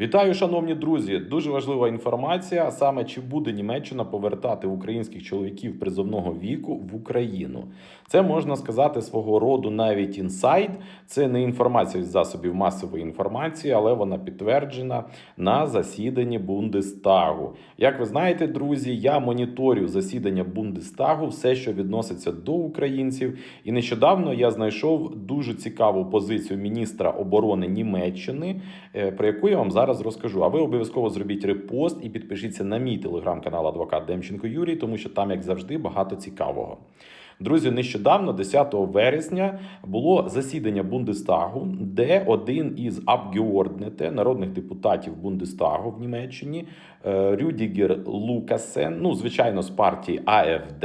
Вітаю, шановні друзі! Дуже важлива інформація. Саме, чи буде Німеччина повертати українських чоловіків призовного віку в Україну? Це можна сказати свого роду навіть інсайд. Це не інформація з засобів масової інформації, але вона підтверджена на засіданні Бундестагу. Як ви знаєте, друзі, я моніторю засідання Бундестагу, все, що відноситься до українців. І нещодавно я знайшов дуже цікаву позицію міністра оборони Німеччини, е, про яку я вам зараз розкажу. А ви обов'язково зробіть репост і підпишіться на мій телеграм-канал Адвокат Демченко Юрій, тому що там, як завжди, багато цікавого. Друзі, нещодавно, 10 вересня, було засідання Бундестагу, де один із Абгеорднете, народних депутатів Бундестагу в Німеччині, е, Рюдігер Лукасен, ну звичайно, з партії АФД,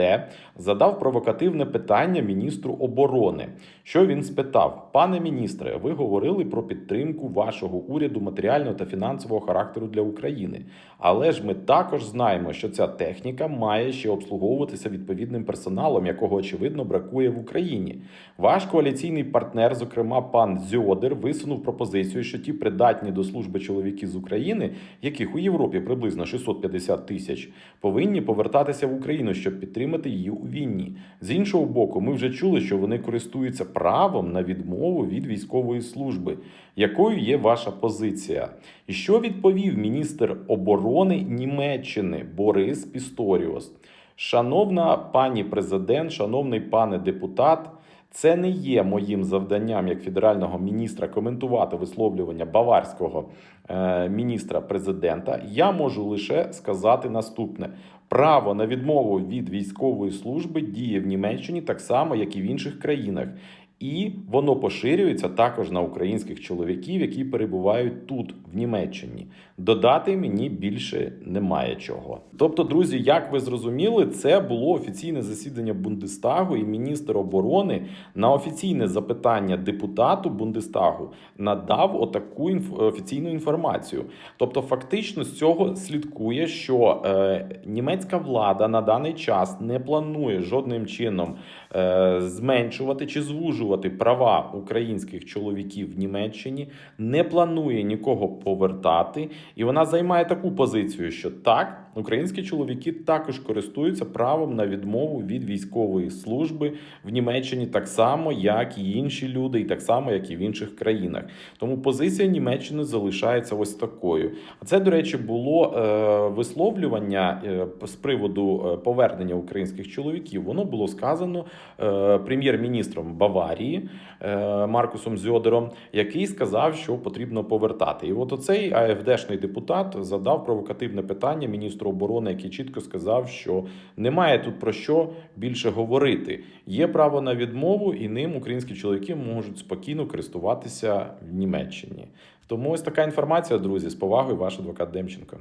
задав провокативне питання міністру оборони. Що він спитав: пане міністре, ви говорили про підтримку вашого уряду матеріального та фінансового характеру для України. Але ж ми також знаємо, що ця техніка має ще обслуговуватися відповідним персоналом, якого очевидно бракує в Україні. Ваш коаліційний партнер, зокрема пан Зьодер, висунув пропозицію, що ті придатні до служби чоловіки з України, яких у Європі приблизно 650 тисяч, повинні повертатися в Україну, щоб підтримати її у війні. З іншого боку, ми вже чули, що вони користуються правом на відмову від військової служби. Якою є ваша позиція? І що відповів міністр оборони Німеччини Борис Пісторіос? Шановна пані президент, шановний пане депутат, це не є моїм завданням як федерального міністра коментувати висловлювання баварського е, міністра президента. Я можу лише сказати наступне: право на відмову від військової служби діє в Німеччині так само, як і в інших країнах. І воно поширюється також на українських чоловіків, які перебувають тут, в Німеччині. Додати мені більше немає чого. Тобто, друзі, як ви зрозуміли, це було офіційне засідання Бундестагу, і міністр оборони на офіційне запитання депутату Бундестагу надав отаку інф... офіційну інформацію. Тобто, фактично з цього слідкує, що е, німецька влада на даний час не планує жодним чином е, зменшувати чи звужувати права українських чоловіків в Німеччині, не планує нікого повертати, і вона займає таку позицію, що так. Українські чоловіки також користуються правом на відмову від військової служби в Німеччині, так само, як і інші люди, і так само, як і в інших країнах. Тому позиція Німеччини залишається ось такою. А це, до речі, було е, висловлювання е, з приводу е, повернення українських чоловіків. Воно було сказано е, прем'єр-міністром Баварії е, Маркусом Зьодером, який сказав, що потрібно повертати. І от оцей АФДшний депутат задав провокативне питання міністру оборони, який чітко сказав, що немає тут про що більше говорити. Є право на відмову, і ним українські чоловіки можуть спокійно користуватися в Німеччині. Тому ось така інформація, друзі. З повагою, ваш адвокат Демченко.